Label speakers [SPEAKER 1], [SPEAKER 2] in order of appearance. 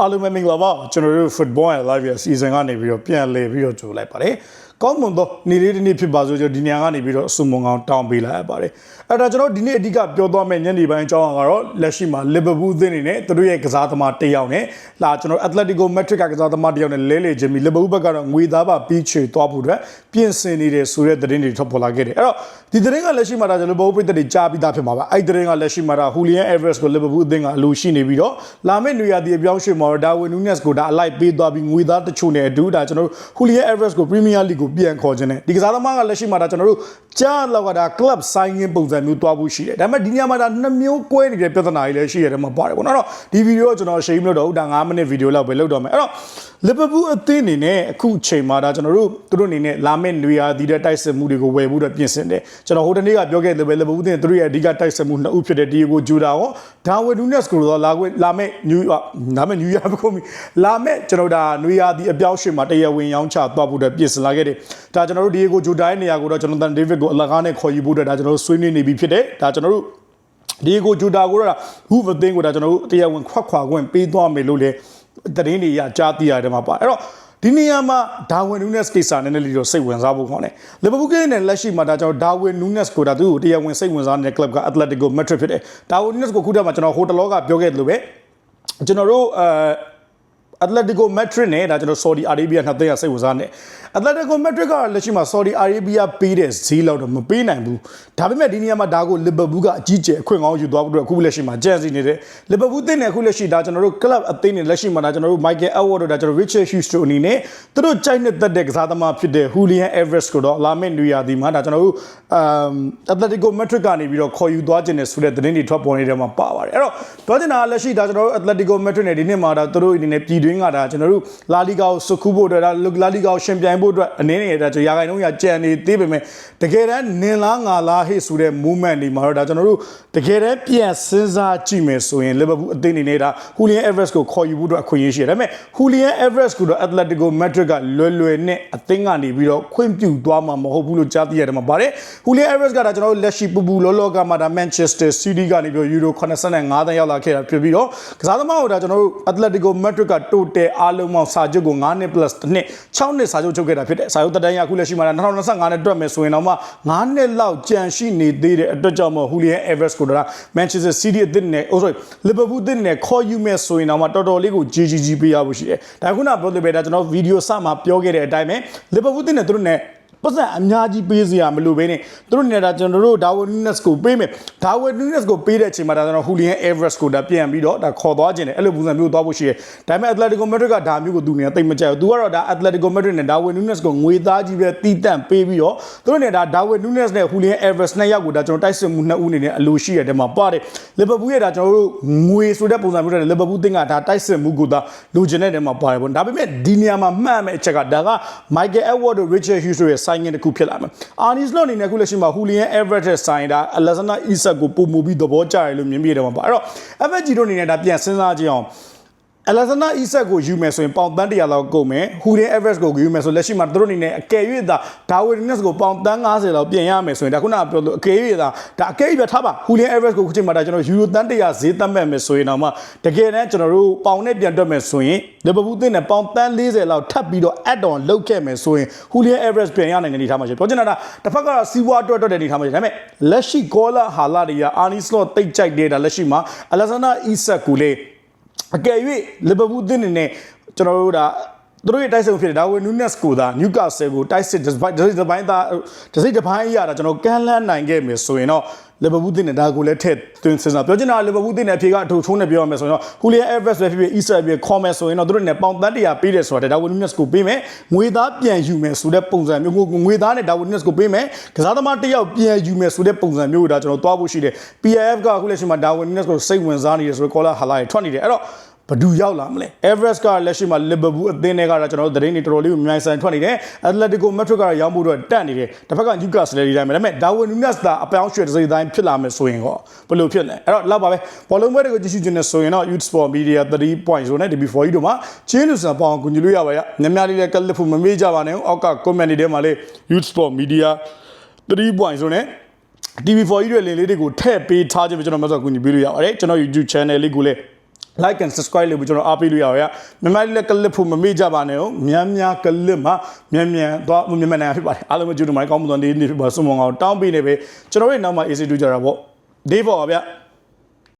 [SPEAKER 1] အားလုံးပဲမင်္ဂလာပါကျွန်တော်တို့ football and live ရဲ့ season ကနေပြီးတော့ပြန်လည်ပြီးတော့ကြိုလိုက်ပါတယ်ကောင်းမွန်သောနေ့လေးတစ်နေ့ဖြစ်ပါဆိုကျွန်တော်ဒီနေရာကနေပြီးတော့အစုံမုံကောင်တောင်းပေးလိုက်ရပါတယ်အဲ့ဒါကျွန်တော်ဒီနေ့အဓိကပြောသွားမယ့်ညနေပိုင်းအကြောင်းကတော့လက်ရှိမှာ Liverpool အသင်းအနေနဲ့သူတို့ရဲ့ကစားသမားတစ်ယောက်နဲ့လာကျွန်တော် Atletico Madrid ကကစားသမားတစ်ယောက်နဲ့လဲလှယ်ခြင်းပြီး Liverpool ဘက်ကတော့ငွေသားပါပြီးချေသွားဖို့အတွက်ပြင်ဆင်နေတယ်ဆိုတဲ့သတင်းတွေထွက်ပေါ်လာခဲ့တယ်အဲ့တော့ ဒီသတင်းကလက်ရှိမှာဒါကျွန်တော် Liverpool ပြည်သက်တွေကြားပြီးသားဖြစ်မှာပါအဲ့ဒီသတင်းကလက်ရှိမှာဒါ Julian Alvarez ကို Liverpool အသင်းကအလိုရှိနေပြီးတော့လာမယ့်နေရာဒီအပြောင်းရွှေ့မှာတော့ Darwin Núñez ကိုဒါအလိုက်ပေးသွားပြီးငွေသားတချို့နဲ့အတူဒါကျွန်တော်တို့ Julian Alvarez ကို Premier League ကိုပြန်ခေါ်ခြင်းနဲ့ဒီကစားသမားကလက်ရှိမှာဒါကျွန်တော်တို့ကြားလောက်ကဒါ club signing ပုံစံမျိုးတွားဖို့ရှိတယ်ဒါပေမဲ့ဒီနေရာမှာဒါနှစ်မျိုးကွဲနေတဲ့ပြဿနာတွေလည်းရှိရတယ်မှာပါတယ်ပေါ့နော်တော့ဒီဗီဒီယိုကကျွန်တော်ရှေ့မလို့တော့ဘူးဒါ9မိနစ်ဗီဒီယိုလောက်ပဲလုပ်တော့မယ်အဲ့တော့ Liverpool အသင်းအနေနဲ့အခုချိန်မှာဒါကျွန်တော်တို့သူတို့အနေနဲ့လာမယ့်နေရာဒီတဲ့တိုက်စစ်မှုတွေကိုဝယ်ဖို့တော့ပြင်ဆင်တယ်ကျွန်တော်ဟိုတနေ့ကပြောခဲ့တယ်ပဲ Liverpool အသင်းသူတို့ရဲ့အဓိကတိုက်စစ်မှုနှစ်ဦးဖြစ်တဲ့ Diego Jota ရော Darwin Núñez ကိုတော့လာခွင့်လာမယ့် New လာမယ့် New Year ဘကုန်ပြီလာမယ့်ကျွန်တော်ဒါနေရာဒီအပြောင်းရွှေ့မှာတရားဝင်ရောင်းချသွားဖို့တော့ပြင်ဆင်လာခဲ့တယ်ဒါကျွန်တော်တို့ Diego Jota ရဲ့နေရာကိုတော့ကျွန်တော် David ကိုအလကားနဲ့ခေါ်ယူဖို့တော့ဒါကျွန်တော်တို့ဆွေးနွေးနေပြီဖြစ်တယ်ဒါကျွန်တော်တို့ဒီကိုဂျူတာကိုတော့ဟူဗသင်းကိုဒါကျွန်တော်တို့တရားဝင်ခွက်ခွာခွင့်ပေးသွားမယ်လို့လည်းသတင်းတွေရကြားသိရတယ်မှာပါအဲ့တော့ ဒီနေရာမှာဒါဝင်နူးနက်စ်ကိစ္စနဲ့လည်းတော့စိတ်ဝင်စားဖို့ခေါင်းတယ်လီဗာပူးကိနဲ့လက်ရှိမှာဒါကျွန်တော်ဒါဝင်နူးနက်စ်ကိုဒါသူ့ကိုတရားဝင်စိတ်ဝင်စားနေတဲ့ club ကအက်တလက်တီကိုမက်ဒရစ်ဖြစ်တယ်ဒါဝင်နူးနက်စ်ကိုခုတည်းမှာကျွန်တော်ဟိုတလောကပြောခဲ့တယ်လို့ပဲကျွန်တော်တို့အဲ Atletico Madrid နဲ့ဒါကျွန်တော် Saudi Arabia နှစ်သိန်းကစိတ်ဝင်စားနေ Atletico Madrid ကလက်ရှိမှာ Saudi Arabia ပေးတဲ့ဈေးလောက်တော့မပေးနိုင်ဘူးဒါပေမဲ့ဒီနေရာမှာဒါကို Liverpool ကအကြီးကျယ်အခွင့်ကောင်းယူသွားဖို့အတွက်အခုလက်ရှိမှာကြံစီနေတယ် Liverpool တင်းနဲ့အခုလက်ရှိဒါကျွန်တော်တို့ club အသင်းနဲ့လက်ရှိမှာဒါကျွန်တော်တို့ Michael Edwards တို့ဒါကျွန်တော် Richard Hughes တို့အနေနဲ့သူတို့ကြိုက်နေတဲ့တဲ့ကစားသမားဖြစ်တဲ့ Julian Alvarez ကိုတော့လာမယ့်နေရာဒီမှာဒါကျွန်တော်တို့ um Atletico Madrid ကနေပြီးတော့ခေါ်ယူသွားခြင်းနဲ့ဆိုတဲ့သတင်းတွေထွက်ပေါ်နေတဲ့မှာပါပါတယ်အဲ့တော့ပြောချင်တာကလက်ရှိဒါကျွန်တော်တို့ Atletico Madrid နဲ့ဒီနေ့မှာဒါသူတို့အနေနဲ့ပြည်တွင်းကဒါကျွန်တော်တို့လာလီဂါကိုစကူဖို့အတွက်ဒါလာလီဂါကိုရှင်ပြိုင်ဖို့အတွက်အနေနဲ့ဒါကျွန်တော်ရာဂိုင်နှုန်းရကြံနေသေးပေမဲ့တကယ်တမ်းနင်လားငါလားဟေ့ဆိုတဲ့ movement တွေမှာတော့ဒါကျွန်တော်တို့တကယ်တမ်းပြန်စဉ်းစားကြည့်မယ်ဆိုရင် Liverpool အသင်းအနေနဲ့ဒါ Julian Alvarez ကိုခေါ်ယူဖို့အတွက်အခွင့်အရေးရှိတယ်ဒါပေမဲ့ Julian Alvarez ကိုတော့ Atletico Madrid ကလွယ်လွယ်နဲ့အသင်းကနေပြီးတော့ခွင့်ပြုသွားမှာမဟုတ်ဘူးလို့ကြားသိရတယ်မှာပါတယ် Julian Alvarez ကဒါကျွန်တော်တို့လက်ရှိပူပူလောလောကမှာဒါ Manchester City ကနေပြီးတော့ Euro 85တန်းရောက်လာခဲ့တာဖြစ်ပြီးတော့ကစားသမားကိုဒါကျွန်တော်တို့ Atletico Madrid က total အားလုံးပေါင်းစာချုပ်ကို9နှစ် plus တစ်နှစ်6နှစ်စာချုပ်ချုပ်ခဲ့တာဖြစ်တယ်စာချုပ်တက်တန်းရအခုလက်ရှိမှာ2025နဲ့တွက်မယ်ဆိုရင်တော့မှ9နှစ်လောက်ကြံရှိနေသေးတဲ့အတွက်ကြောင့်မို့ Julian Alvarez ကိုဒါ Manchester City အသင်းနဲ့ oh sorry Liverpool အသင်းနဲ့ခေါ်ယူမယ်ဆိုရင်တော့မှတော်တော်လေးကို GGG ပေးရဖို့ရှိတယ်ဒါခုနပြောလို့ပဲဒါကျွန်တော်ဗီဒီယိုစမှာပြောခဲ့တဲ့အတိုင်းပဲ Liverpool အသင်းနဲ့သူတို့နဲ့ ပတ်စံအများကြီးပေးစရာမလိုဘဲနဲ့သူတို့နေတာကျွန်တော်တို့ဒါဝနူးနက်စ်ကိုပေးမယ်ဒါဝနူးနက်စ်ကိုပေးတဲ့အချိန်မှာဒါကျွန်တော်ဟူလီယန်အေဗရက်စ်ကိုဒါပြန်ပြီးတော့ဒါခေါ်သွားခြင်းတယ်အဲ့လိုပုံစံမျိုးသွားဖို့ရှိတယ်ဒါပေမဲ့ Atletico Madrid ကဒါမျိုးကိုသူနေတာတိတ်မကြိုက်ဘူးသူကတော့ဒါ Atletico Madrid နဲ့ဒါဝနူးနက်စ်ကိုငွေသားကြီးပဲတီးတန့်ပေးပြီးတော့သူတို့နေတာဒါဝနူးနက်စ်နဲ့ဟူလီယန်အေဗရက်စ်နှစ်ယောက်ကိုဒါကျွန်တော်တိုက်စစ်မှုနှစ်ဦးအနေနဲ့အလိုရှိရတဲ့မှာပါတယ်လီဗာပူးရဲ့ဒါကျွန်တော်တို့ငွေဆိုတဲ့ပုံစံမျိုးနဲ့လီဗာပူးတင်းကဒါတိုက်စစ်မှုကိုဒါလိုချင်တဲ့နေရာမှာပါတယ်ပေါ့ဒါပေမဲ့ဒီနေရာမှာမှတ်မဲ့အချက်ကဒါက Michael Edwards တို့ Richard Hughes တို့ရဲ့ signing တစ်ခုဖြစ်လာမယ်အာနီစလော့အနေနဲ့အခုလက်ရှိမှာဟူလီယန်အဲဗရက်တက်ဆိုင်တာအလက်ဆန်နာအီဆက်ကိုပုံမှုပြီးသဘောကျတယ်လို့မြင်ပြတယ်မှာပါအဲ့တော့ FG တို့အနေနဲ့ဒါပြန်စဉ်းစားကြည့်အောင် အလက်ဆန်နာအီဆက်ကိုယူမယ်ဆိုရင်ပေါင်တန်း100လောက်ကုန်မယ်ဟူလီယန်အဲဗရက်ကိုယူမယ်ဆိုလက်ရှိမှာတို့အနေနဲ့အကယ်၍သာဒါဝီနက်စ်ကိုပေါင်တန်း90လောက်ပြင်ရမယ်ဆိုရင်ဒါခုနကပြောလို့အကယ်၍သာဒါအကယ်၍ထားပါဟူလီယန်အဲဗရက်ကိုခုချိန်မှာဒါကျွန်တော်ယူရိုတန်း100ဈေးသတ်မှတ်မယ်ဆိုရင်တော့မှတကယ်တမ်းကျွန်တော်တို့ပေါင်နဲ့ပြန်တွက်မယ်ဆိုရင်လီဗာပူးသင်းနဲ့ပေါင်တန်း40လောက်ထပ်ပြီးတော့ add on လုပ်ခဲ့မယ်ဆိုရင်ဟူလီယန်အဲဗရက်ပြန်ရနိုင်တဲ့အနေထားမှာရှိပြောချင်တာကတစ်ဖက်ကတော့စီးပွားအတွက်အတွက်တဲ့အနေထားမှာရှိဒါပေမဲ့လက်ရှိကောလာဟာလာတွေကအာနီစလော့တိတ်ကြိုက်နေတာလက်ရှိမှာအလက်ဆန်နာအီဆက်ကိုလေ အကယ်၍လီဗာပူးသင်းနေနဲ့ကျွန်တော်တို့ဒါ သူတို့ရဲ့တိုက်စစ်ဖြစ်တယ်ဒါဝင်နူးနက်စ်ကိုသာနျူကာဆယ်ကိုတိုက်စစ်တစ်ပိုင်းတစ်ပိုင်းသားတစ်စိတ်တစ်ပိုင်းရတာကျွန်တော်ကန်လန်းနိုင်ခဲ့မယ်ဆိုရင်တော့လီဗာပူးတင်တဲ့ဒါကိုလည်းထည့်သွင်းစဉ်းစားပြောချင်တာလီဗာပူးတင်တဲ့အဖြေကအထိုးချုံးနဲ့ပြောရမယ်ဆိုရင်တော့ဟူလီယန်အဲဗရက်ပဲဖြစ်ဖြစ်အီဆာပဲခေါ်မယ်ဆိုရင်တော့သူတို့နဲ့ပေါင်တတ်တရာပေးတယ်ဆိုတာဒါဝင်နူးနက်စ်ကိုပေးမယ်ငွေသားပြန်ယူမယ်ဆိုတဲ့ပုံစံမျိုးငွေသားနဲ့ဒါဝင်နူးနက်စ်ကိုပေးမယ်ကစားသမားတစ်ယောက်ပြန်ယူမယ်ဆိုတဲ့ပုံစံမျိုးကိုဒါကျွန်တော်သွားဖို့ရှိတယ် PIF ကအခုလက်ရှိမှာဒါဝင်နူးနက်စ်ကိုစိတ်ဝင်စားနေတယ်ဆိုတော့ကောလာဟာလာထွက်နေတယ်အဲ့တော့ ဘဒူရောက်လာမလဲ Everest ကလက်ရှိမှာ Liverpool အသင်းတွေကကျွန်တော်တို့သတင်းတွေတော်တော်လေးကိုမြိုင်ဆိုင်ထွက်နေတယ် Atletico Madrid ကရောင်းဖို့တော့တက်နေတယ်တစ်ဖက်က Newcastle လည်းဒီတိုင်းပဲဒါပေမဲ့ Darwin Núñez သာအပြောင်းရွှေ့တစ်စိတ်တိုင်းဖြစ်လာမယ်ဆိုရင်ဟောဘယ်လိုဖြစ်လဲအဲ့တော့လောက်ပါပဲဘောလုံးပွဲတွေကိုကြည့်ရှုခြင်းနဲ့ဆိုရင်တော့ Youth Sport Media 3.0နဲ့ DB4 တို့မှာချင်းလူစံပေါအောင်ကူညီလို့ရပါရညများလေးလည်းကလစ်ဖို့မမေ့ကြပါနဲ့အောက်က comment တွေထဲမှာလေး Youth Sport Media 3.0နဲ့ TV4 ကြီးတွေလင်းလေးတွေကိုထည့်ပေးထားခြင်းပဲကျွန်တော်မဆိုကူညီပေးလို့ရပါတယ်ကျွန်တော် YouTube channel လေးကိုလည်း like and subscribe လို့ကျွန်တော်အားပေးလို့ရအောင်ရမြန်မာလက်ကလစ်ဖို့မမေ့ကြပါနဲ့ဟုတ်မြန်မြန်ကလစ်မှာမြန်မြန်သွားမြန်မာနိုင်ငံဖြစ်ပါတယ်အားလုံးမကြည့်လို့မိုင်းကောင်းမှုတော်နေနေဖြစ်ပါဆုမွန်အောင်တောင်းပေးနေပဲကျွန်တော်ရဲ့နောက်မှာ AC2 ကြတာပေါ့ day for ပါဗျ